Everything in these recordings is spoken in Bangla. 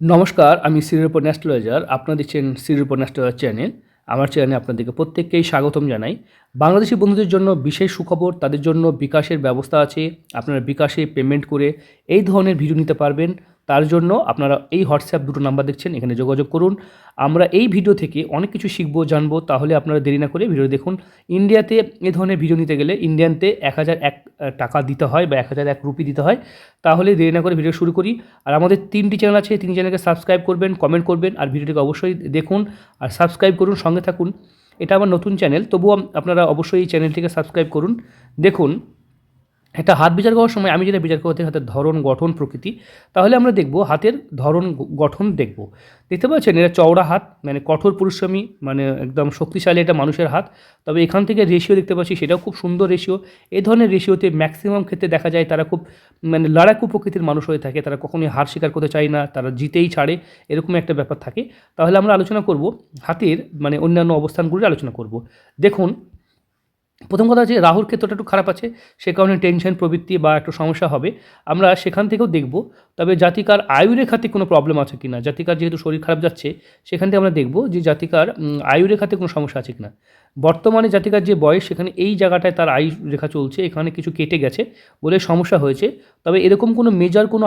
নমস্কার, আমি শ্রীরূপন অ্যাস্ট্রোলজার, আপনারা দেখছেন শ্রীরূপন অ্যাস্ট্রোলজার চ্যানেল। আমার চ্যানেলে আপনাদেরকে প্রত্যেককেই স্বাগতম জানাই। বাংলাদেশি বন্ধুদের জন্য বিশেষ সুখবর, তাদের জন্য বিকাশের ব্যবস্থা আছে। আপনারা বিকাশে পেমেন্ট করে এই ধরনের ভিডিও নিতে পারবেন। তার জন্য আপনারা এই হোয়াটসঅ্যাপ দুটো নাম্বার দেখছেন, এখানে যোগাযোগ করুন। আমরা এই ভিডিও থেকে অনেক কিছু শিখব, জানব, তাহলে আপনারা দেরি না করে ভিডিও দেখুন। ইন্ডিয়াতে এ ধরনের ভিডিও নিতে গেলে ইন্ডিয়ানতে এক হাজার এক টাকা দিতে হয় বা এক হাজার এক রুপি দিতে হয়। তাহলে দেরি না করে ভিডিও শুরু করি। আর আমাদের তিনটি চ্যানেল আছে, তিন চ্যানেলকে সাবস্ক্রাইব করবেন কমেন্ট করবেন, আর ভিডিওটিকে অবশ্যই দেখুন আর সাবস্ক্রাইব করুন, সঙ্গে থাকুন। এটা আমার নতুন চ্যানেল তবুও আপনারা অবশ্যই এই চ্যানেলটিকে সাবস্ক্রাইব করুন। দেখুন একটা হাত বিচার করার সময় আমি যেটা বিচার করতে হাতের ধরন, গঠন, প্রকৃতি, তাহলে আমরা দেখব হাতের ধরন গঠন দেখব। দেখতে পাচ্ছেন এটা চওড়া হাত মানে কঠোর পরিশ্রমী মানে একদম শক্তিশালী একটা মানুষের হাত, তবে এখান থেকে রেশিও দেখতে পাচ্ছি সেটাও খুব সুন্দর রেশিও এই ধরনের রেশিওতে ম্যাক্সিমাম ক্ষেত্রে দেখা যায় তারা খুব মানে লড়াকু প্রকৃতির মানুষ হয়ে থাকে, তারা কখনোই হার স্বীকার করতে চায় না, তারা জিতেই ছাড়ে, এরকম একটা ব্যাপার থাকে। তাহলে আমরা আলোচনা করব হাতের মানে অন্যান্য অবস্থানগুলির আলোচনা করব। দেখুন প্রথম কথা হচ্ছে রাহুর ক্ষেত্রটা একটু খারাপ আছে, সে কারণে টেনশন প্রবৃত্তি বা একটু সমস্যা হবে। আমরা সেখান থেকেও দেখব, তবে জাতিকার আয়ুরেখাতে কোনো প্রবলেম আছে কিনা? জাতিকার যেহেতু শরীর খারাপ যাচ্ছে, সেখান থেকে আমরা দেখব যে জাতিকার আয়ুরেখাতে কোনো সমস্যা আছে কিনা। বর্তমানে জাতিকার যে বয়স, সেখানে এই জায়গাটায় তার আয়ু রেখা চলছে, এখানে কিছু কেটে গেছে বলে সমস্যা হয়েছে। তবে এরকম কোনো মেজার কোনো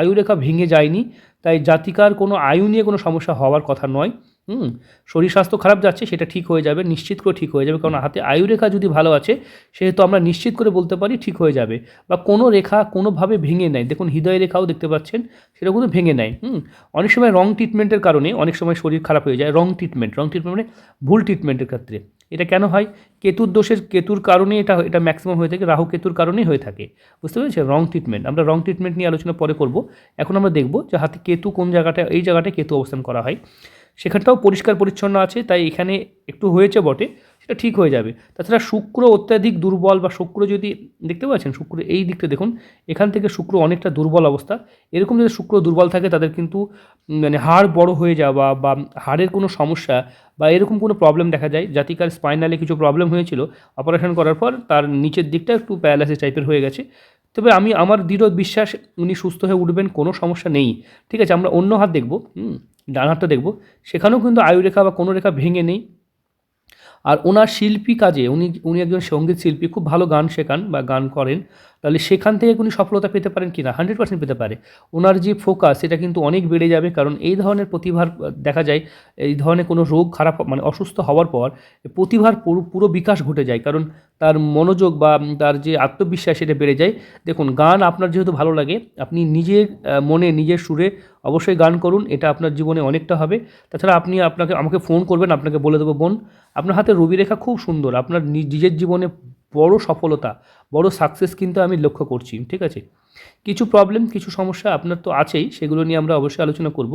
আয়ুরেখা ভেঙে যায়নি, তাই জাতিকার কোনো আয়ু নিয়ে কোনো সমস্যা হওয়ার কথা নয়। হুম, শরীর স্বাস্থ্য খারাপ যাচ্ছে, সেটা ঠিক হয়ে যাবে, নিশ্চিত করে ঠিক হয়ে যাবে, কারণ হাতে আয়ু রেখা যদি ভালো আছে, সেহেতু আমরা নিশ্চিত করে বলতে পারি ঠিক হয়ে যাবে, বা কোনো রেখা কোনোভাবে ভেঙে নেয়। দেখুন, হৃদয় রেখাও দেখতে পাচ্ছেন সেটা কিন্তু ভেঙে নেয়, হুম। অনেক সময় রং ট্রিটমেন্টের কারণে, অনেক সময় শরীর খারাপ হয়ে যায়, রং ট্রিটমেন্ট রং ট্রিটমেন্ট মানে ভুল ট্রিটমেন্টের ক্ষেত্রে। এটা কেন হয়? কেতুর দোষের, কেতুর কারণে এটা এটা ম্যাক্সিমাম হয়ে থাকে, রাহু কেতুর কারণেই হয়ে থাকে। বুঝতে পেরেছেন? রং ট্রিটমেন্ট আমরা রং ট্রিটমেন্ট নিয়ে আলোচনা পরে করব। এখন আমরা দেখব যে হাতে কেতু কোন জায়গাটায় এই জায়গাটায় কেতু অবস্থান করা হয়। সেখানটাও পরিষ্কার পরিচ্ছন্ন আছে, তাই এখানে একটু হয়েছে বটে, সেটা ঠিক হয়ে যাবে। তাছাড়া শুক্র অত্যাধিক দুর্বল বা শুক্র যদি, দেখতে পাচ্ছেন শুক্র এই দিকটা দেখুন, এখান থেকে শুক্র অনেকটা দুর্বল অবস্থা। এরকম যদি শুক্র দুর্বল থাকে, তাদের কিন্তু মানে হাড় বড় হয়ে যাওয়া বা হাড়ের কোনো সমস্যা বা এরকম কোনো প্রবলেম দেখা যায়, জাতিকার স্পাইনালে কিছু প্রবলেম হয়েছিল অপারেশন করার পর তার নিচের দিকটা একটু প্যারালাইসিস টাইপের হয়ে গেছে। তবে আমি, আমার দৃঢ় বিশ্বাস উনি সুস্থ হয়ে উঠবেন, কোনো সমস্যা নেই। ঠিক আছে, আমরা অন্য হাত দেখব, হুম, ডান হাতটা দেখব। সেখানেও কিন্তু আয়ুরেখা বা কোনো রেখা ভেঙে নেই। আর ওনার শিল্পী কাজে, উনি উনি একজন সংগীত শিল্পী, খুব ভালো গান শেখান বা গান করেন, তাহলে সেখান থেকে উনি সফলতা পেতে পারেন কি না? হান্ড্রেড পার্সেন্ট পেতে পারে। ওনার যে ফোকাস সেটা কিন্তু অনেক বেড়ে যাবে, কারণ এই ধরনের প্রতিভার, দেখা যায়, এই ধরনের কোনো রোগ, খারাপ মানে অসুস্থ হওয়ার পর, প্রতিভার পুরো পুরো বিকাশ ঘটে যায়। কারণ তার মনোযোগ বা তার যে আত্মবিশ্বাস, সেটা বেড়ে যায়। দেখুন, গান আপনার যেহেতু ভালো লাগে, আপনি নিজের মনে, নিজের সুরে অবশ্যই গান করুন, এটা আপনার জীবনে অনেকটা হবে। তাছাড়া আপনি আপনাকে, আমাকে ফোন করবেন, আপনাকে বলে দেবো বোন। আপনার হাতে রবি রেখা খুব সুন্দর। আপনার নিজের জীবনে বড় সফলতা বড় সাকসেস কিন্তু আমি লক্ষ্য করছি ঠিক আছে? কিছু প্রবলেম কিছু সমস্যা আপনার তো আছেই সেগুলো নিয়ে আমরা অবশ্যই আলোচনা করব।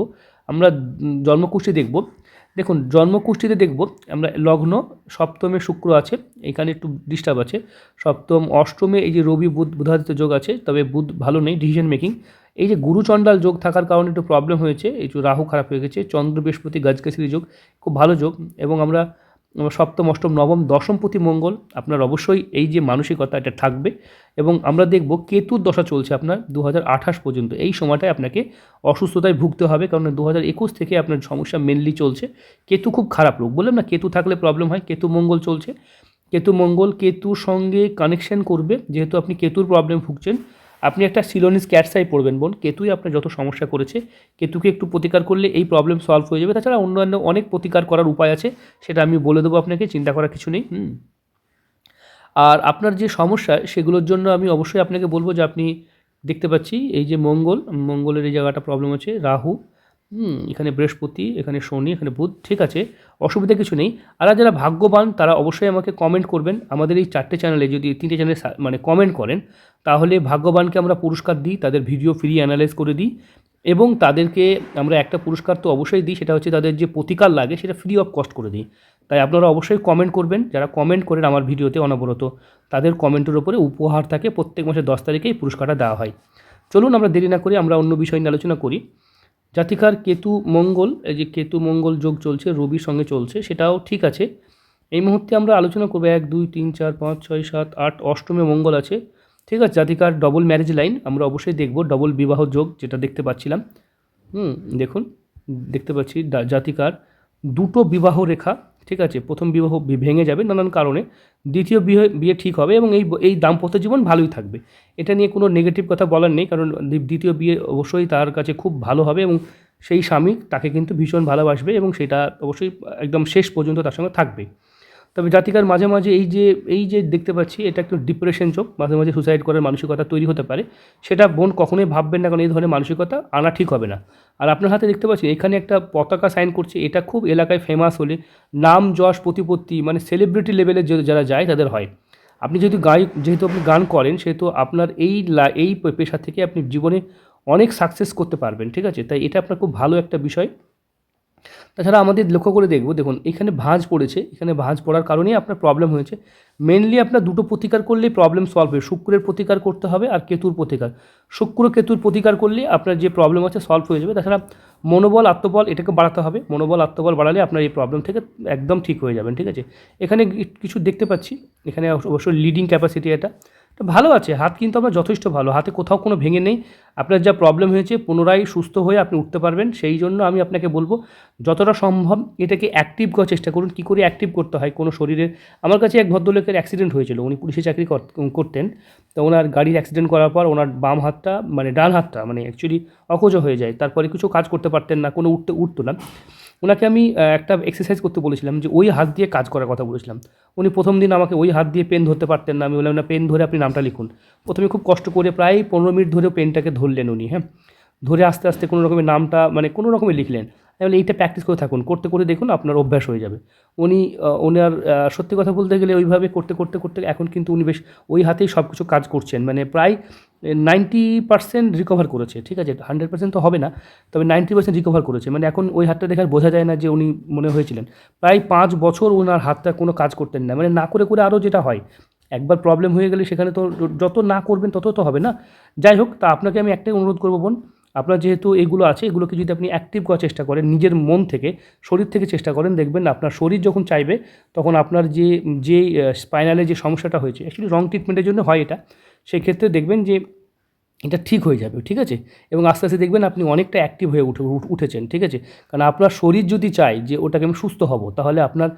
আমরা উম, জন্মকুষ্ঠি দেখব। দেখুন জন্মকুষ্ঠিতে দেখব আমরা লগ্ন সপ্তমে শুক্র আছে এখানে একটু ডিস্টার্ব আছে। সপ্তম অষ্টমে এই যে রবি বুধ বুধাদিত্য যোগ আছে তবে বুধ ভালো নেই ডিসিশন মেকিং এই যে গুরুচণ্ডাল যোগ থাকার কারণে একটু প্রবলেম হয়েছে এই যে রাহু খারাপ হয়ে গেছে চন্দ্র বৃহস্পতি গাজকেশরী যোগ খুব ভালো যোগ এবং আমরা সপ্তম, অষ্টম, নবম দশমপতি মঙ্গল আপনার অবশ্যই এই যে মানসিকতা, এটা থাকবে। এবং আমরা দেখব কেতুর দশা চলছে আপনার দু হাজার আঠাশ পর্যন্ত। এই সময়টায় আপনাকে অসুস্থতায় ভুগতে হবে, কারণ দু থেকে আপনার সমস্যা মেনলি চলছে। কেতু খুব খারাপ রোগ, বললাম না, কেতু থাকলে প্রবলেম হয়, কেতু মঙ্গল চলছে। কেতু মঙ্গল, কেতুর সঙ্গে কানেকশন করবে, যেহেতু আপনি কেতুর প্রবলেম ভুগছেন। একটা সিলোনিস ক্যাটসাই পড়বেন বোন। কেতুই আপনার যত সমস্যা করেছে, কেতুকে একটু প্রতিকার করলে এই প্রবলেম সলভ হয়ে যাবে। তাছাড়া অন্যান্য অনেক প্রতিকার করার উপায় আছে, সেটা আমি বলে দেবো আপনাকে, চিন্তা করার কিছু নেই, হুম? আর আপনার যে সমস্যা, সেগুলোর জন্য আমি অবশ্যই আপনাকে বলব যে আপনি দেখতে পাচ্ছি, এই যে মঙ্গল, মঙ্গলের এই জায়গাটা প্রবলেম আছে রাহু। হুম, এখানে বৃহস্পতি, এখানে শনি, এখানে বুধ, ঠিক আছে, অসুবিধা কিছু নেই। আর যারা ভাগ্যবান, তারা অবশ্যই আমাকে কমেন্ট করবেন। আমাদের এই চারটে চ্যানেলে যদি, তিনটে চ্যানেলে মানে কমেন্ট করেন, তাহলে ভাগ্যবানকে আমরা পুরস্কার দিই, তাদের ভিডিও ফ্রি অ্যানালাইজ করে দিই। এবং তাদেরকে আমরা একটা পুরস্কার তো অবশ্যই দিই, সেটা হচ্ছে তাদের যে প্রতিকার লাগে, সেটা ফ্রি অফ কস্ট করে দিই। তাই আপনারা অবশ্যই কমেন্ট করবেন। যারা কমেন্ট করেন আমার ভিডিওতে অনবরত, তাদের কমেন্টের উপরে উপহার থাকে। প্রত্যেক মাসের দশ তারিখে এই পুরস্কারটা দেওয়া হয়। চলুন আমরা দেরি না করে আমরা অন্য বিষয় নিয়ে আলোচনা করি। জাতিকার কেতু মঙ্গল, এই যে কেতু মঙ্গল যোগ চলছে, রবির সঙ্গে চলছে, সেটাও ঠিক আছে। এই মুহূর্তে আমরা আলোচনা করব এক, দুই, তিন, চার, পাঁচ, ছয়, সাত, আট, অষ্টমে মঙ্গল আছে। ঠিক আছে, জাতিকার ডবল ম্যারেজ লাইন আমরা অবশ্যই দেখব ডবল বিবাহ যোগ, যেটা দেখতে পাচ্ছিলাম। হুম, দেখুন, দেখতে পাচ্ছি, জাতিকার দুটো বিবাহ রেখা ঠিক আছে? প্রথম বিবাহ ভেঙে যাবে নানান কারণে। দ্বিতীয় বিয়ে বিয়ে ঠিক হবে এবং এই এই দাম্পত্য জীবন ভালোই থাকবে। এটা নিয়ে কোনো নেগেটিভ কথা বলার নেই, কারণ দ্বিতীয় বিয়ে অবশ্যই তার কাছে খুব ভালো হবে এবং সেই স্বামী তাকে কিন্তু ভীষণ ভালোবাসবে এবং সেটা অবশ্যই একদম শেষ পর্যন্ত তার সঙ্গে থাকবে। তবে জাতিকার মাঝে মাঝে এই যে এই যে দেখতে পাচ্ছি, এটা একটু ডিপ্রেশন চোখ। মাঝে মাঝে সুসাইড করার মানসিকতা তৈরি হতে পারে। সেটা বোন কখনোই ভাববেন না, কারণ এই ধরনের মানসিকতা আনা ঠিক হবে না। আর আপনার হাতে দেখতে পাচ্ছি এখানে একটা পতাকা সাইন করছে। এটা খুব এলাকায় ফেমাস হলে নাম, যশ, প্রতিপত্তি মানে সেলিব্রিটি লেভেলে যারা যায়, তাদের হয়। আপনি যদি গায়ক যেহেতু আপনি গান করেন, সেহেতু আপনার এই এই পেশা থেকে আপনি জীবনে অনেক সাকসেস করতে পারবেন, ঠিক আছে? তাই এটা আপনার খুব ভালো একটা বিষয়। তাছাড়া আমাদের লক্ষ্য করে দেখব, দেখুন, এখানে ভাঁজ পড়েছে। এখানে ভাঁজ পড়ার কারণেই আপনার প্রবলেম হয়েছে। মেনলি আপনার দুটো প্রতিকার করলেই প্রবলেম সলভ হবে শুক্রের প্রতিকার করতে হবে আর কেতুর প্রতিকার। শুক্র কেতুর প্রতিকার করলে আপনার যে প্রবলেম আছে সলভ হয়ে যাবে। তাছাড়া মনোবল, আত্মবল, এটাকে বাড়াতে হবে। মনোবল, আত্মবল বাড়ালে আপনার এই প্রবলেম থেকে একদম ঠিক হয়ে যাবেন, ঠিক আছে? এখানে কিছু দেখতে পাচ্ছি। এখানে অবশ্যই লিডিং ক্যাপাসিটি এটা। ভালো আছে, হাত কিন্তু আপনার যথেষ্ট ভালো, হাতে কোথাও কোনো ভেঙে নেই। আপনার যা প্রবলেম হয়েছে, পুনরায় সুস্থ হয়ে আপনি উঠতে পারবেন, সেই জন্য আমি আপনাকে বলব, যতটা সম্ভব এটাকে অ্যাক্টিভ করার চেষ্টা করুন, কী করে অ্যাক্টিভ করতে হয় কোনো শরীরে। আমার কাছে এক ভদ্রলোকের অ্যাক্সিডেন্ট হয়েছিল, উনি পুলিশে চাকরি কর- করতেন, তো ওনার গাড়ির অ্যাক্সিডেন্ট করার পর ওনার বাম হাতটা মানে ডান হাতটা মানে অ্যাকচুয়ালি অকোজ হয়ে যায়, তারপরে কিছু কাজ করতে পারতেন না, কোনো উঠতে, উঠতো না। ওনাকে আমি একটা এক্সারসাইজ করতে বলেছিলাম যে ওই হাত দিয়ে কাজ করার কথা বলেছিলাম। উনি প্রথম দিন আমাকে ওই হাত দিয়ে পেন ধরতে পারতেন না। আমি বললাম, না পেন ধরে আপনি নামটা লিখুন। প্রথমে খুব কষ্ট করে প্রায় পনেরো মিনিট ধরে পেনটাকে ধরলেন উনি হ্যাঁ? ধরে আস্তে আস্তে কোনো রকমের নামটা মানে কোনো রকমের লিখলেন। বলি এইটা প্র্যাকটিস করে থাকুন। করতে, করে দেখুন আপনার অভ্যাস হয়ে যাবে। উনি ওনার সত্যি কথা বলতে গেলে ওইভাবে করতে করতে করতে এখন কিন্তু উনি বেশ ওই হাতেই সব কিছু কাজ করছেন। মানে প্রায় নাইনটি পার্সেন্ট রিকভার করেছে, ঠিক আছে? হান্ড্রেড পার্সেন্ট তো হবে না, তবে নাইনটি পার্সেন্ট রিকভার করেছে। মানে এখন ওই হাতটা দেখে আর বোঝা যায় না যে উনি মনে হয়েছিলেন। প্রায় পাঁচ বছর ওনার হাতটা কোনো কাজ করতেন না। মানে না করে করে আরও যেটা হয়, একবার প্রবলেম হয়ে গেলে সেখানে তো যত না করবেন তত তো হবে না। যাই হোক, তা আপনাকে আমি একটাই অনুরোধ করব বোন, আপনার যেহেতু এগুলো আছে, এগুলোকে যদি আপনি অ্যাক্টিভ করার চেষ্টা করেন, নিজের মন থেকে, শরীর থেকে চেষ্টা করেন, দেখবেন আপনার শরীর যখন চাইবে, তখন আপনার যে যে স্পাইনালে যে সমস্যাটা হয়েছে অ্যাকচুয়ালি রং ট্রিটমেন্টের জন্য হয় এটা। সেই ক্ষেত্রে দেখবেন যে এটা ঠিক হয়ে যাবে, ঠিক আছে? এবং আস্তে আস্তে দেখবেন আপনি অনেকটা অ্যাক্টিভ হয়ে উঠে, উঠ- উঠেছেন, ঠিক আছে? কারণ আপনার শরীর যদি চায় যে ওটাকে আমি সুস্থ হব, তাহলে আপনার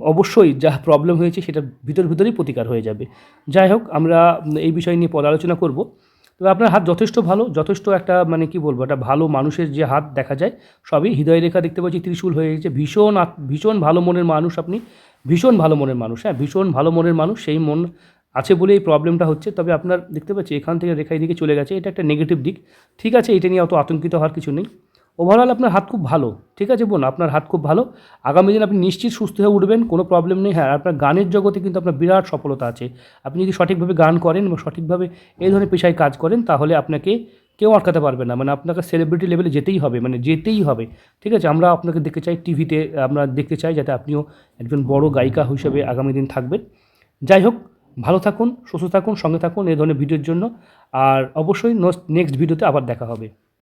অবশ্যই যা প্রবলেম হয়েছে সেটা ভিতর, ভিতরেই প্রতিকার হয়ে যাবে। যাই হোক, আমরা এই বিষয় নিয়ে পরে আলোচনা করব। তবে আপনার হাত যথেষ্ট ভালো, যথেষ্ট একটা মানে কি বলব, একটা ভালো মানুষের যে হাত দেখা যায়, সবই হৃদয় রেখা দেখতে পাচ্ছি, ত্রিশূল হয়ে গেছে। ভীষণ ভীষণ ভালো মনের মানুষ আপনি, ভীষণ ভালো মনের মানুষ হ্যাঁ? ভীষণ ভালো মনের মানুষ, সেই মন আছে বলে এই প্রবলেমটা হচ্ছে। তবে আপনার দেখতে পাচ্ছি এখান থেকে রেখায় দিকে চলে গেছে। এটা একটা নেগেটিভ দিক। ঠিক আছে, এটা নিয়ে অত আতঙ্কিত হওয়ার কিছু নেই। ওভারঅল আপনার হাত খুব ভালো। ঠিক আছে বোন, আপনার হাত খুব ভালো। আগামী দিন আপনি নিশ্চিত সুস্থ হয়ে উঠবেন, কোনো প্রবলেম নেই। হ্যাঁ আপনার গানের জগতে কিন্তু আপনার বিরাট সফলতা আছে। আপনি যদি সঠিকভাবে গান করেন এবং সঠিকভাবে এই ধরনের পেশায় কাজ করেন, তাহলে আপনাকে কেউ আটকাতে পারবে না। মানে আপনাকে সেলিব্রিটি লেভেলে যেতেই হবে মানে যেতেই হবে। ঠিক আছে, আমরা আপনাকে দেখতে চাই টিভিতে আমরা দেখতে চাই, যাতে আপনিও একজন বড় গায়িকা হিসেবে আগামী দিন থাকবেন। যাই হোক ভালো থাকুন, সুস্থ থাকুন, সঙ্গে থাকুন এই ধরনের ভিডিওর জন্য। আর অবশ্যই নেক্সট ভিডিওতে আবার দেখা হবে।